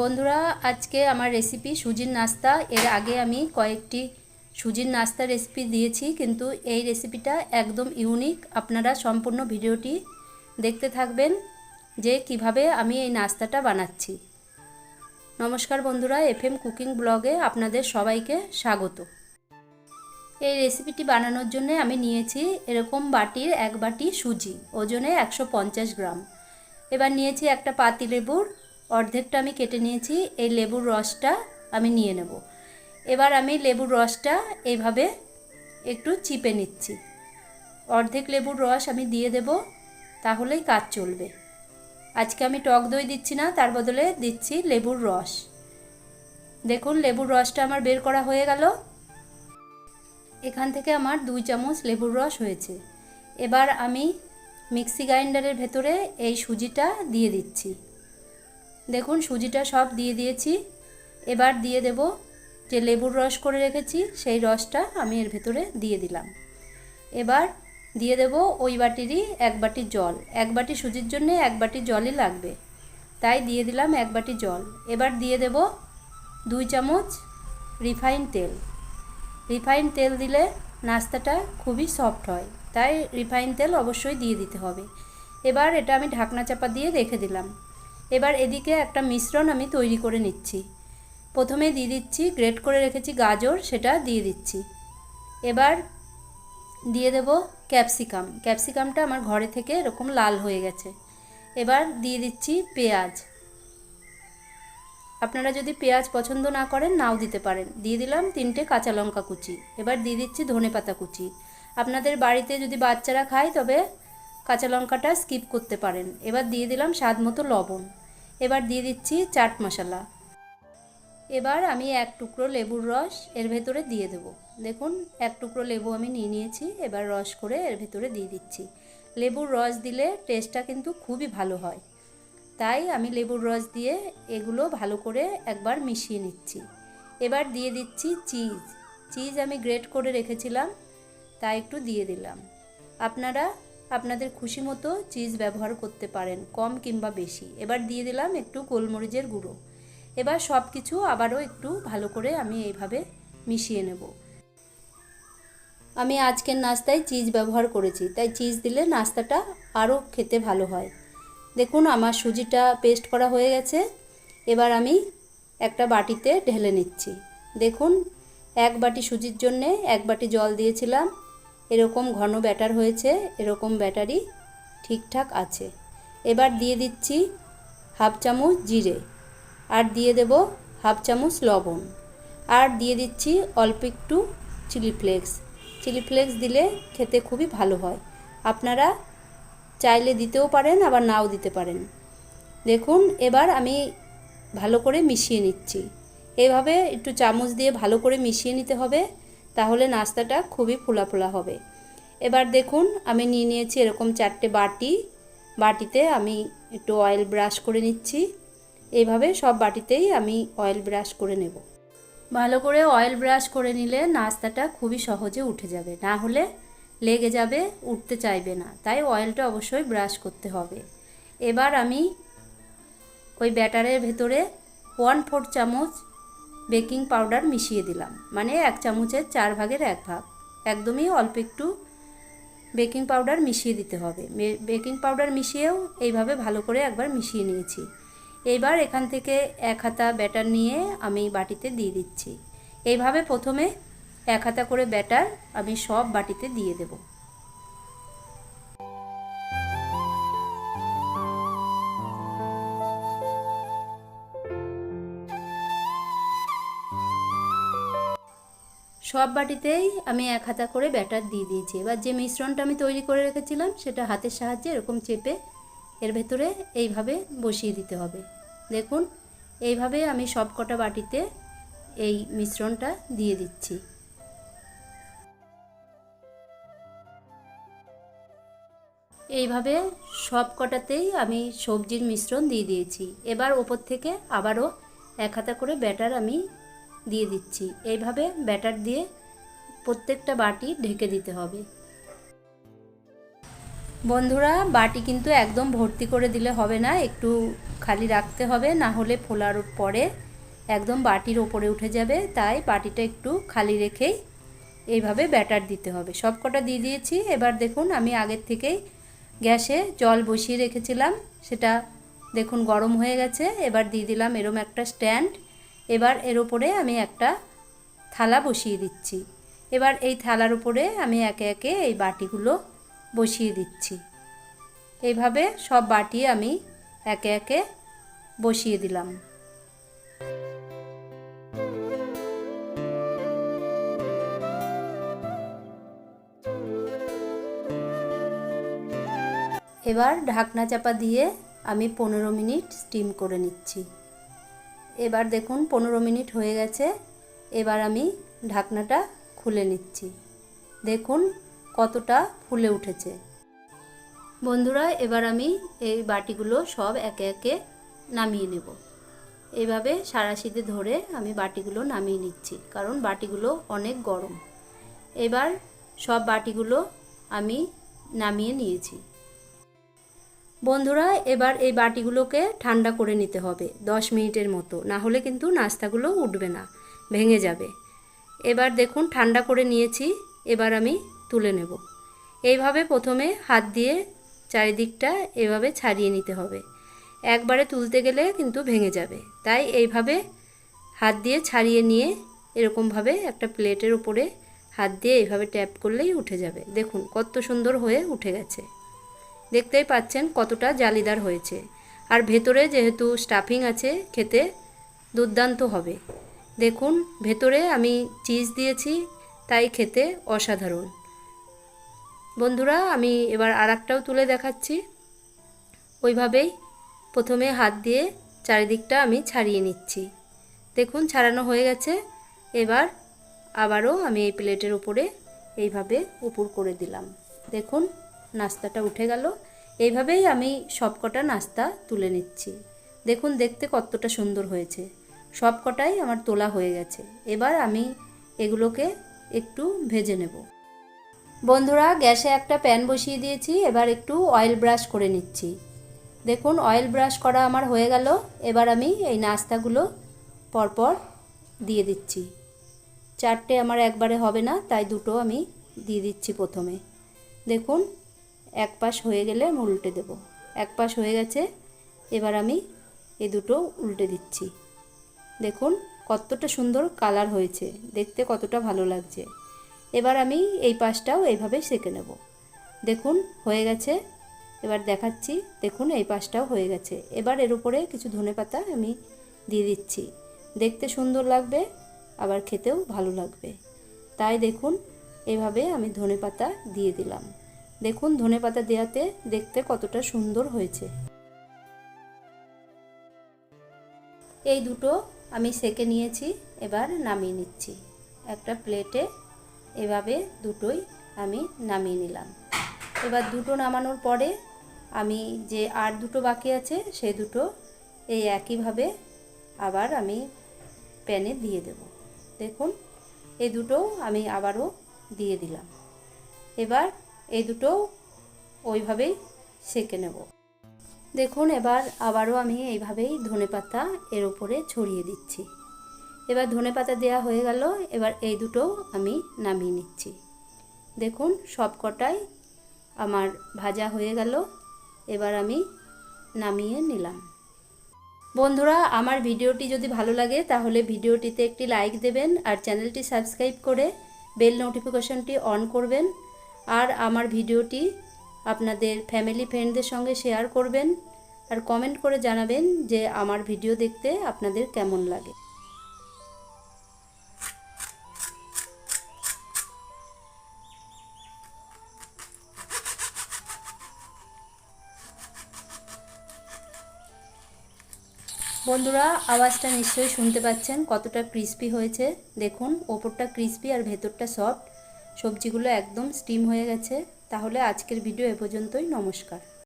বন্ধুরা, আজকে আমার রেসিপি সুজির নাস্তা। এর আগে আমি কয়েকটি সুজির নাস্তা রেসিপি দিয়েছি, কিন্তু এই রেসিপিটা একদম ইউনিক আপনারা সম্পূর্ণ ভিডিওটি দেখতে থাকবেন যে কীভাবে আমি এই নাস্তাটা বানাচ্ছি। নমস্কার বন্ধুরা, এফএম কুকিং ব্লগে আপনাদের সবাইকে স্বাগত। এই রেসিপিটি বানানোর জন্য আমি নিয়েছি এরকম বাটির এক বাটি সুজি, ওজনে একশো পঞ্চাশ গ্রাম। এবার নিয়েছি একটা পাতি লেবুর অর্ধেকটা আমি কেটে নিয়েছি, এই লেবুর রসটা আমি নিয়ে নেব। এবার আমি লেবুর রসটা এইভাবে একটু চিপে নিচ্ছি। অর্ধেক লেবুর রস আমি দিয়ে দেব, তাহলেই কাজ চলবে। আজকে আমি টক দই দিচ্ছি না, তার বদলে দিচ্ছি লেবুর রস। দেখুন, লেবুর রসটা আমার বের করা হয়ে গেল। এখান থেকে আমার দুই চামচ লেবুর রস হয়েছে। এবার আমি মিক্সি গ্রাইন্ডারের ভেতরে এই সুজিটা দিয়ে দিচ্ছি। দেখুন, সুজিটা সব দিয়ে দিয়েছি। এবার দিয়ে দেব যে লেবুর রস করে রেখেছি, সেই রসটা আমি এর ভেতরে দিয়ে দিলাম। এবার দিয়ে দেব ওই বাটিরই এক বাটি জল। এক বাটি সুজির জন্য এক বাটি জলই লাগবে। তাই দিয়ে দিলাম এক বাটি জল। এবার দিয়ে দেব দুই চামচ রিফাইন তেল। রিফাইন তেল দিলে নাস্তাটা খুবই সফট হয়। তাই রিফাইন তেল অবশ্যই দিয়ে দিতে হবে। এবার এটা আমি ঢাকনা চাপা দিয়ে রেখে দিলাম। এবার এদিকে একটা মিশ্রণ আমি তৈরি করে নিচ্ছি। প্রথমে দিয়ে দিচ্ছি, গ্রেট করে রেখেছি গাজর, সেটা দিয়ে দিচ্ছি। এবার দিয়ে দেব ক্যাপসিকাম। ক্যাপসিকামটা আমার ঘরে থেকে এরকম লাল হয়ে গেছে। এবার দিয়ে দিচ্ছি পেঁয়াজ। আপনারা যদি পেঁয়াজ পছন্দ না করেন, নাও দিতে পারেন। দিয়ে দিলাম তিনটে কাঁচা লঙ্কা কুচি। এবার দিয়ে দিচ্ছি ধনে পাতা কুচি। আপনাদের বাড়িতে যদি বাচ্চারা খায়, তবে কাঁচা লঙ্কাটা স্কিপ করতে পারেন। এবার দিয়ে দিলাম স্বাদ মতো লবণ। এবার দিয়ে দিচ্ছি চাট মশলা। এবার আমি এক টুকরো লেবুর রস এর ভেতরে দিয়ে দেব। দেখুন, এক টুকরো লেবু আমি নিয়ে নিয়েছি, এবার রস করে এর ভেতরে দিয়ে দিচ্ছি। লেবুর রস দিলে টেস্টটা কিন্তু খুবই ভালো হয়। তাই আমি লেবুর রস দিয়ে এগুলো ভালো করে একবার মিশিয়ে নিচ্ছি। এবার দিয়ে দিচ্ছি চিজ চিজ আমি গ্রেট করে রেখেছিলাম তা একটু দিয়ে দিলাম। আপনারা আপনাদের খুশি মতো চিজ ব্যবহার করতে পারেন, কম কিংবা বেশি। এবার দিয়ে দিলাম একটু গোলমরিচের গুঁড়ো। এবার সব কিছু আবারও একটু ভালো করে আমি এইভাবে মিশিয়ে নেব। আমি আজকের নাস্তায় চিজ ব্যবহার করেছি, তাই চিজ দিলে নাস্তাটা আরও খেতে ভালো হয়। দেখুন আমার সুজিটা পেস্ট করা হয়ে গেছে। এবার আমি একটা বাটিতে ঢেলে নিচ্ছি। দেখুন, এক বাটি সুজির জন্যে এক বাটি জল দিয়েছিলাম। এরকম ঘন ব্যাটার হয়েছে, এরকম ব্যাটারি ঠিকঠাক আছে। এবার দিয়ে দিচ্ছি হাফ চামচ জিরে আর দিয়ে দেব হাফ চামচ লবণ। আর দিয়ে দিচ্ছি অল্প একটু চিলি ফ্লেক্স। চিলি ফ্লেক্স দিলে খেতে খুবই ভালো হয়। আপনারা চাইলে দিতেও পারেন, আবার নাও দিতে পারেন। দেখুন, এবার আমি ভালো করে মিশিয়ে নিচ্ছি। এভাবে একটু চামচ দিয়ে ভালো করে মিশিয়ে নিতে হবে। তাহলে নাস্তাটা খুবই ফোলা ফোলা হবে। এবার দেখুন, আমি নিয়ে নিয়েছি এরকম চারটে বাটি। বাটিতে আমি একটু অয়েল ব্রাশ করে নিচ্ছি। এইভাবে সব বাটিতেই আমি অয়েল ব্রাশ করে নেব। ভালো করে অয়েল ব্রাশ করে নিলে নাস্তাটা খুবই সহজে উঠে যাবে। না হলে লেগে যাবে, উঠতে চাইবে না। তাই অয়েলটা অবশ্যই ব্রাশ করতে হবে। এবার আমি ওই ব্যাটারের ভেতরে ওয়ান ফোর চামচ বেকিং পাউডার মিশিয়ে দিলাম। মানে এক চামচের চার ভাগের এক ভাগ। একদমই অল্প একটু বেকিং পাউডার মিশিয়ে দিতে হবে। বেকিং পাউডার মিশিয়েও এইভাবে ভালো করে একবার মিশিয়ে নিয়েছি। এইবার এখান থেকে এক হাতা ব্যাটার নিয়ে আমি বাটিতে দিয়ে দিচ্ছি। এইভাবে প্রথমে এক হাতা করে ব্যাটার আমি সব বাটিতে দিয়ে দেব। সব বাটিতেই আমি এক হাতা করে ব্যাটার দিয়ে দিয়েছি। এবার যে মিশ্রণটা আমি তৈরি করে রেখেছিলাম, সেটা হাতের সাহায্যে এরকম চেপে এর ভেতরে এইভাবে বসিয়ে দিতে হবে। দেখুন, এইভাবে আমি সব কটা বাটিতে এই মিশ্রণটা দিয়ে দিচ্ছি। এইভাবে সব কটাতেই আমি সবজির মিশ্রণ দিয়ে দিয়েছি। এবার ওপর থেকে আবারও এক হাতা করে ব্যাটার আমি দিয়ে দিচ্ছি। এইভাবে ব্যাটার দিয়ে প্রত্যেকটা বাটি ঢেকে দিতে হবে। বন্ধুরা, বাটি কিন্তু একদম ভর্তি করে দিলে হবে না, একটু খালি রাখতে হবে, না হলে ফোলার পরে একদম বাটির ওপরে উঠে যাবে, তাই বাটিটা একটু খালি রেখেই এইভাবে ব্যাটার দিতে হবে। সব কটা দিয়ে দিয়েছি, এবার দেখুন আমি আগের থেকেই গ্যাসে জল বসিয়ে রেখেছিলাম, সেটা দেখুন গরম হয়ে গেছে, এবার দিয়ে দিলাম এরম একটা স্ট্যান্ড। এবার এর ওপরে আমি একটা থালা বসিয়ে দিচ্ছি। এবার এই থালার উপরে আমি একে একে এই বাটিগুলো বসিয়ে দিচ্ছি। এইভাবে সব বাটি আমি একে একে বসিয়ে দিলাম। এবার ঢাকনা চাপা দিয়ে আমি পনেরো মিনিট স্টিম করে নিচ্ছি। এবার দেখুন পনেরো মিনিট হয়ে গেছে, এবার আমি ঢাকনাটা খুলে নিচ্ছি। দেখুন কতটা ফুলে উঠেছে। বন্ধুরা, এবার আমি এই বাটিগুলো সব একে একে নামিয়ে নেব। এইভাবে সারাশিতে ধরে আমি বাটিগুলো নামিয়ে নিচ্ছি, কারণ বাটিগুলো অনেক গরম। এবার সব বাটিগুলো আমি নামিয়ে নিয়েছি। বন্ধুরা, এবার এই বাটিগুলোকে ঠান্ডা করে নিতে হবে দশ মিনিটের মতো। না হলে কিন্তু নাস্তাগুলো উঠবে না, ভেঙে যাবে। এবার দেখুন, ঠান্ডা করে নিয়েছি, এবার আমি তুলে নেব। এইভাবে প্রথমে হাত দিয়ে চারিদিকটা এভাবে ছাড়িয়ে নিতে হবে। একবারে তুলতে গেলে কিন্তু ভেঙে যাবে। তাই এইভাবে হাত দিয়ে ছাড়িয়ে নিয়ে এরকমভাবে একটা প্লেটের উপরে হাত দিয়ে এইভাবে ট্যাপ করলেই উঠে যাবে। দেখুন, কত সুন্দর হয়ে উঠে গেছে। দেখতেই পাচ্ছেন কতটা জালিদার হয়েছে। আর ভেতরে যেহেতু স্টাফিং আছে, খেতে দুর্দান্ত হবে। দেখুন, ভেতরে আমি চিজ দিয়েছি, তাই খেতে অসাধারণ। বন্ধুরা, আমি এবার আর তুলে দেখাচ্ছি। ওইভাবেই প্রথমে হাত দিয়ে চারিদিকটা আমি ছাড়িয়ে নিচ্ছি। দেখুন, ছাড়ানো হয়ে গেছে। এবার আবারও আমি এই প্লেটের উপরে এইভাবে উপর করে দিলাম। দেখুন, নাস্তাটা উঠে গেল। এইভাবেই আমি সবকটা নাস্তা তুলে নিচ্ছি। দেখুন, দেখতে কতটা সুন্দর হয়েছে। সব কটাই আমার তোলা হয়ে গেছে। এবার আমি এগুলোকে একটু ভেজে নেব। বন্ধুরা, গ্যাসে একটা প্যান বসিয়ে দিয়েছি। এবার একটু অয়েল ব্রাশ করে নিচ্ছি। দেখুন, অয়েল ব্রাশ করা আমার হয়ে গেল। এবার আমি এই নাস্তাগুলো পরপর দিয়ে দিচ্ছি। চারটে আমার একবারে হবে না, তাই দুটো আমি দিয়ে দিচ্ছি প্রথমে। দেখুন এক পাশ হয়ে গেলে আমি উল্টে দেব। এক পাশ হয়ে গেছে, এবার আমি এ দুটো উল্টে দিচ্ছি। দেখুন কতটা সুন্দর কালার হয়েছে, দেখতে কতটা ভালো লাগছে। এবার আমি এই পাশটাও এইভাবে সেঁকে নেব। দেখুন হয়ে গেছে, এবার দেখাচ্ছি, দেখুন এই পাশটাও হয়ে গেছে। এবার এর উপরে কিছু ধনে পাতা আমি দিয়ে দিচ্ছি। দেখতে সুন্দর লাগবে, আবার খেতেও ভালো লাগবে। তাই দেখুন, এভাবে আমি ধনে পাতা দিয়ে দিলাম। দেখুন ধনে পাতা দেওয়াতে দেখতে কতটা সুন্দর হয়েছে। এই দুটো আমি সেকে নিয়েছি, এবার নামিয়ে নিচ্ছি। একটা প্লেটে এভাবে দুটোই আমি নামিয়ে নিলাম। এবার দুটো নামানোর পরে আমি যে আর দুটো বাকি আছে, সে দুটো এই একইভাবে আবার আমি প্যানে দিয়ে দেব। দেখুন এই দুটো আমি আবারও দিয়ে দিলাম। এবার এই দুটো ওইভাবেই সেকে নেব। দেখুন, এবার আবারও আমি এইভাবেই ধনে পাতা এর উপরে ছড়িয়ে দিচ্ছি। এবার ধনে পাতা দেওয়া হয়ে গেল, এবার এই দুটো আমি নামিয়ে নিচ্ছি। দেখুন, সব কটাই আমার ভাজা হয়ে গেল, এবার আমি নামিয়ে নিলাম। বন্ধুরা, আমার ভিডিওটি যদি ভালো লাগে, তাহলে ভিডিওটিতে একটি লাইক দেবেন আর চ্যানেলটি সাবস্ক্রাইব করে বেল নোটিফিকেশনটি অন করবেন। আর আমার ভিডিওটি আপনাদের ফ্যামিলি ফ্রেন্ডদের সঙ্গে শেয়ার করবেন আর কমেন্ট করে জানাবেন যে আমার ভিডিও দেখতে আপনাদের কেমন লাগে। বন্ধুরা, আওয়াজটা নিশ্চয়ই শুনতে পাচ্ছেন কতটা ক্রিস্পি হয়েছে। দেখুন, ওপরটা ক্রিস্পি আর ভেতরটা সফট সবজিগুলো একদম স্টিম হয়ে গেছে। তাহলে আজকের ভিডিও এ পর্যন্তই। নমস্কার।